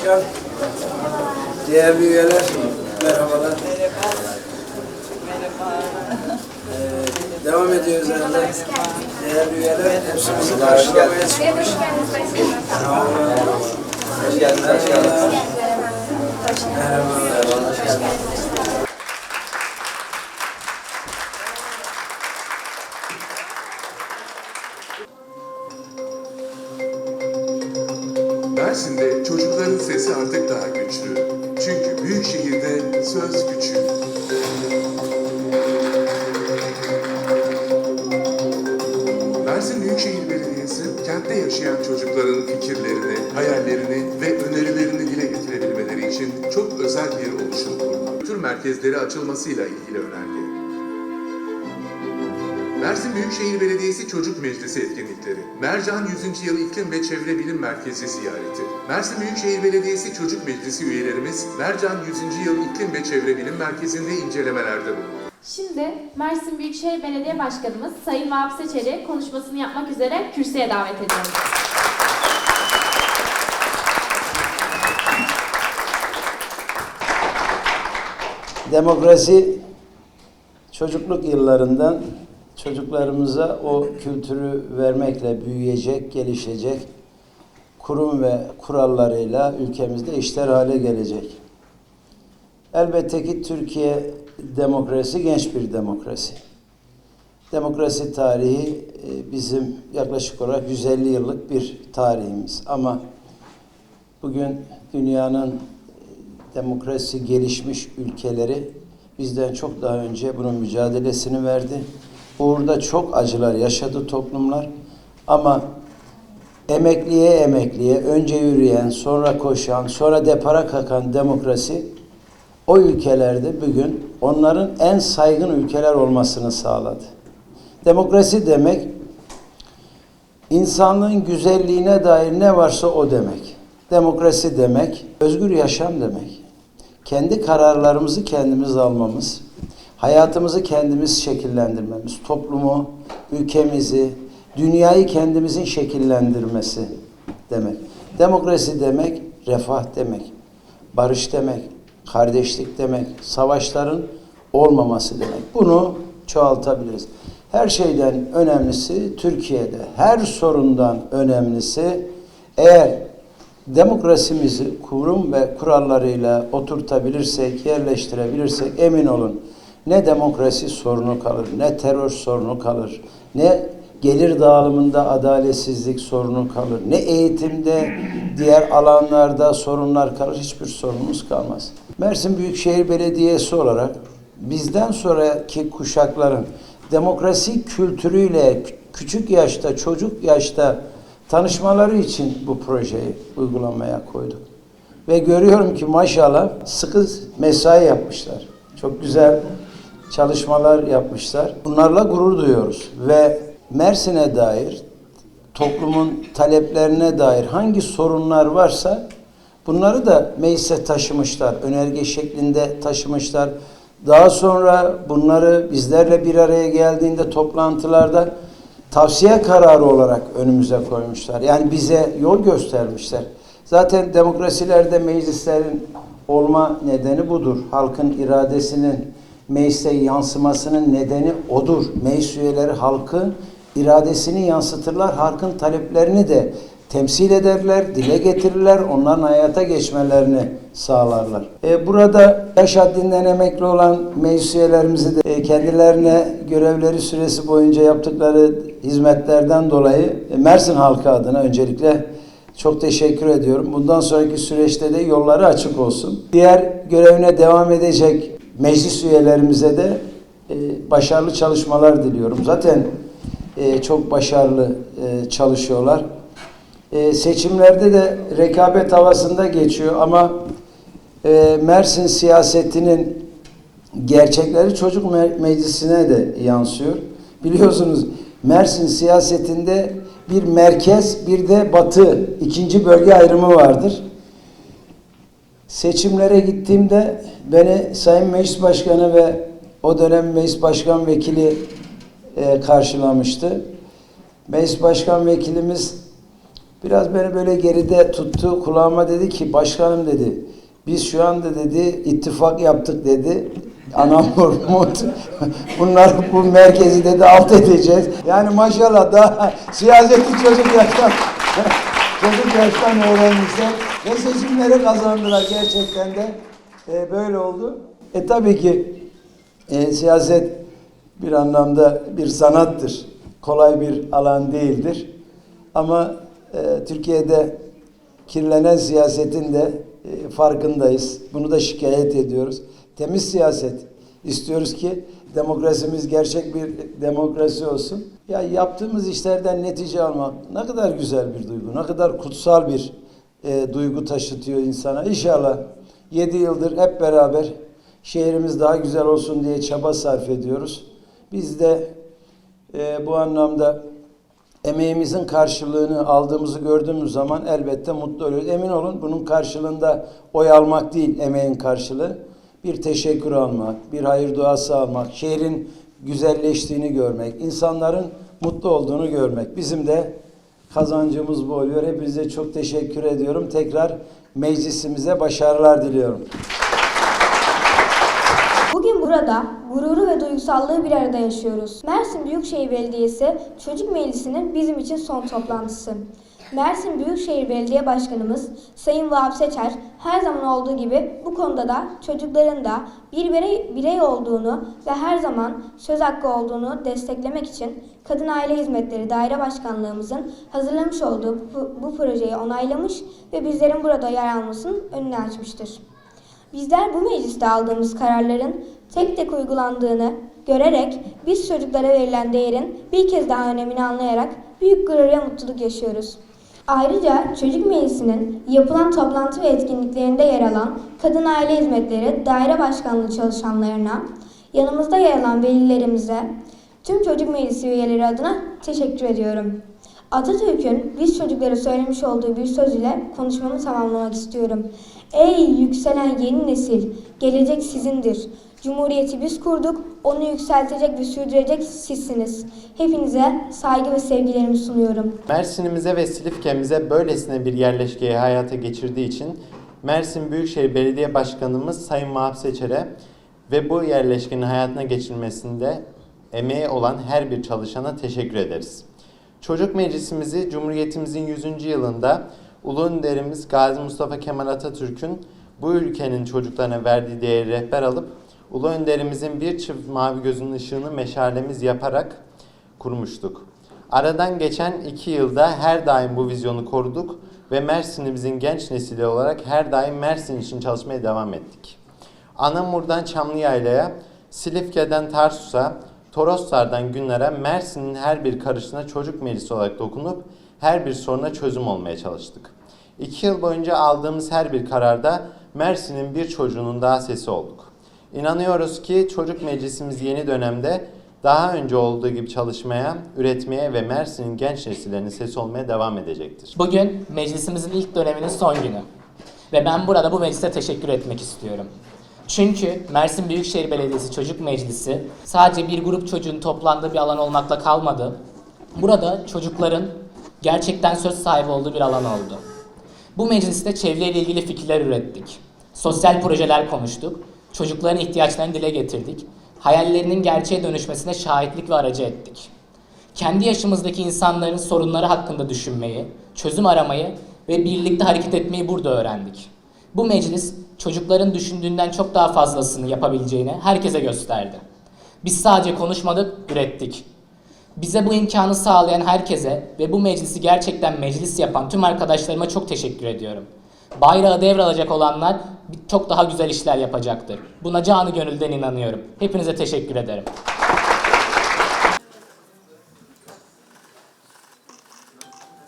Başkan, değerli üyeler, merhabalar. Ee, devam ediyoruz herhalde. Değerli üyeler, hepsimizi karşılamaya çıkmış. Olun. Hoş geldiniz, hoş geldiniz. Merhabalar. Merkezleri açılmasıyla ilgili önerge. Mersin Büyükşehir Belediyesi Çocuk Meclisi etkinlikleri, Mercan 100. Yıl İklim ve Çevre Bilim Merkezi ziyareti. Mersin Büyükşehir Belediyesi Çocuk Meclisi üyelerimiz Mercan 100. Yıl İklim ve Çevre Bilim Merkezi'nde incelemelerde bulundu. Şimdi Mersin Büyükşehir Belediye Başkanımız Sayın Vahap Seçer'i konuşmasını yapmak üzere kürsüye davet ediyorum. Demokrasi çocukluk yıllarından çocuklarımıza o kültürü vermekle büyüyecek, gelişecek kurum ve kurallarıyla ülkemizde işler hale gelecek. Elbette ki Türkiye demokrasi genç bir demokrasi. Demokrasi tarihi e, bizim yaklaşık olarak 150 yıllık bir tarihimiz ama bugün dünyanın demokrasi gelişmiş ülkeleri bizden çok daha önce bunun mücadelesini verdi. Uğurda çok acılar yaşadı toplumlar ama emekliye emekliye önce yürüyen, sonra koşan, sonra depara kakan demokrasi o ülkelerde bugün onların en saygın ülkeler olmasını sağladı. Demokrasi demek insanlığın güzelliğine dair ne varsa o demek. Demokrasi demek özgür yaşam demek. Kendi kararlarımızı kendimiz almamız, hayatımızı kendimiz şekillendirmemiz, toplumu, ülkemizi, dünyayı kendimizin şekillendirmesi demek. Demokrasi demek refah demek, barış demek, kardeşlik demek, savaşların olmaması demek. Bunu çoğaltabiliriz. Her şeyden önemlisi Türkiye'de, her sorundan önemlisi eğer demokrasimizi kurum ve kurallarıyla oturtabilirsek, yerleştirebilirsek emin olun ne demokrasi sorunu kalır, ne terör sorunu kalır, ne gelir dağılımında adaletsizlik sorunu kalır, ne eğitimde diğer alanlarda sorunlar kalır, hiçbir sorunumuz kalmaz. Mersin Büyükşehir Belediyesi olarak bizden sonraki kuşakların demokrasi kültürüyle küçük yaşta, çocuk yaşta tanışmaları için bu projeyi uygulamaya koyduk. Ve görüyorum ki maşallah sıkı mesai yapmışlar. Çok güzel çalışmalar yapmışlar. Bunlarla gurur duyuyoruz. Ve Mersin'e dair, toplumun taleplerine dair hangi sorunlar varsa bunları da meclise taşımışlar. Önerge şeklinde taşımışlar. Daha sonra bunları bizlerle bir araya geldiğinde toplantılarda tavsiye kararı olarak önümüze koymuşlar. Yani bize yol göstermişler. Zaten demokrasilerde meclislerin olma nedeni budur. Halkın iradesinin meclise yansımasının nedeni odur. Meclis üyeleri halkın iradesini yansıtırlar. Halkın taleplerini de temsil ederler, dile getirirler, onların hayata geçmelerini sağlarlar. E, burada yaş haddinden emekli olan meclis üyelerimizi de e, kendilerine görevleri süresi boyunca yaptıkları hizmetlerden dolayı e, Mersin halkı adına öncelikle çok teşekkür ediyorum. Bundan sonraki süreçte de yolları açık olsun. Diğer görevine devam edecek meclis üyelerimize de e, başarılı çalışmalar diliyorum. Zaten e, çok başarılı e, çalışıyorlar. E, seçimlerde de rekabet havasında geçiyor ama e, Mersin siyasetinin gerçekleri çocuk me- meclisine de yansıyor. Biliyorsunuz Mersin siyasetinde bir merkez bir de batı ikinci bölge ayrımı vardır. Seçimlere gittiğimde beni Sayın Meclis Başkanı ve o dönem Meclis Başkan Vekili e, karşılamıştı. Meclis Başkan Vekilimiz Biraz beni böyle geride tuttu. Kulağıma dedi ki başkanım dedi. Biz şu anda dedi ittifak yaptık dedi. Anamur, Mut. Bunlar bu merkezi dedi alt edeceğiz. Yani maşallah daha siyaseti çocuk yaştan çocuk yaştan öğrenmişler ve seçimleri kazandılar gerçekten de e, böyle oldu. E tabii ki e, siyaset bir anlamda bir sanattır. Kolay bir alan değildir. Ama e, Türkiye'de kirlenen siyasetin de e, farkındayız. Bunu da şikayet ediyoruz. Temiz siyaset istiyoruz ki demokrasimiz gerçek bir demokrasi olsun. Ya yaptığımız işlerden netice almak ne kadar güzel bir duygu, ne kadar kutsal bir e, duygu taşıtıyor insana. İnşallah 7 yıldır hep beraber şehrimiz daha güzel olsun diye çaba sarf ediyoruz. Biz de e, bu anlamda emeğimizin karşılığını aldığımızı gördüğümüz zaman elbette mutlu oluyoruz. Emin olun bunun karşılığında oy almak değil emeğin karşılığı. Bir teşekkür almak, bir hayır duası almak, şehrin güzelleştiğini görmek, insanların mutlu olduğunu görmek. Bizim de kazancımız bu oluyor. Hepinize çok teşekkür ediyorum. Tekrar meclisimize başarılar diliyorum. Bugün burada duygusallığı bir arada yaşıyoruz. Mersin Büyükşehir Belediyesi Çocuk Meclisi'nin bizim için son toplantısı. Mersin Büyükşehir Belediye Başkanımız Sayın Vahap Seçer her zaman olduğu gibi bu konuda da çocukların da bir birey, birey olduğunu ve her zaman söz hakkı olduğunu desteklemek için Kadın Aile Hizmetleri Daire Başkanlığımızın hazırlamış olduğu bu, bu projeyi onaylamış ve bizlerin burada yer almasının önünü açmıştır. Bizler bu mecliste aldığımız kararların tek tek uygulandığını görerek biz çocuklara verilen değerin bir kez daha önemini anlayarak büyük gurur ve mutluluk yaşıyoruz. Ayrıca Çocuk Meclisi'nin yapılan toplantı ve etkinliklerinde yer alan Kadın Aile Hizmetleri Daire Başkanlığı çalışanlarına, yanımızda yer alan velilerimize, tüm Çocuk Meclisi üyeleri adına teşekkür ediyorum. Atatürk'ün biz çocuklara söylemiş olduğu bir söz ile konuşmamı tamamlamak istiyorum. Ey yükselen yeni nesil, gelecek sizindir. Cumhuriyeti biz kurduk, onu yükseltecek ve sürdürecek sizsiniz. Hepinize saygı ve sevgilerimi sunuyorum. Mersin'imize ve Silifke'mize böylesine bir yerleşkeyi hayata geçirdiği için Mersin Büyükşehir Belediye Başkanımız Sayın Vahap Seçer'e ve bu yerleşkenin hayatına geçirilmesinde emeği olan her bir çalışana teşekkür ederiz. Çocuk Meclisimizi Cumhuriyetimizin 100. yılında Ulu Önderimiz Gazi Mustafa Kemal Atatürk'ün bu ülkenin çocuklarına verdiği değeri rehber alıp Ulu Önderimizin bir çift mavi gözünün ışığını meşalemiz yaparak kurmuştuk. Aradan geçen iki yılda her daim bu vizyonu koruduk ve Mersin'imizin genç nesili olarak her daim Mersin için çalışmaya devam ettik. Anamur'dan Çamlıyayla'ya, Silifke'den Tarsus'a, Toroslar'dan Günler'e Mersin'in her bir karışına çocuk meclisi olarak dokunup her bir soruna çözüm olmaya çalıştık. İki yıl boyunca aldığımız her bir kararda Mersin'in bir çocuğunun daha sesi olduk. İnanıyoruz ki çocuk meclisimiz yeni dönemde daha önce olduğu gibi çalışmaya, üretmeye ve Mersin'in genç nesillerinin sesi olmaya devam edecektir. Bugün meclisimizin ilk döneminin son günü. Ve ben burada bu meclise teşekkür etmek istiyorum. Çünkü Mersin Büyükşehir Belediyesi Çocuk Meclisi sadece bir grup çocuğun toplandığı bir alan olmakla kalmadı. Burada çocukların gerçekten söz sahibi olduğu bir alan oldu. Bu mecliste çevreyle ilgili fikirler ürettik. Sosyal projeler konuştuk. Çocukların ihtiyaçlarını dile getirdik. Hayallerinin gerçeğe dönüşmesine şahitlik ve aracı ettik kendi yaşımızdaki insanların sorunları hakkında düşünmeyi, çözüm aramayı ve birlikte hareket etmeyi burada öğrendik. Bu meclis çocukların düşündüğünden çok daha fazlasını yapabileceğini herkese gösterdi. Biz sadece konuşmadık, ürettik. Bize bu imkanı sağlayan herkese ve bu meclisi gerçekten meclis yapan tüm arkadaşlarıma çok teşekkür ediyorum. Bayrağı devralacak olanlar çok daha güzel işler yapacaktır. Buna canı gönülden inanıyorum. Hepinize teşekkür ederim.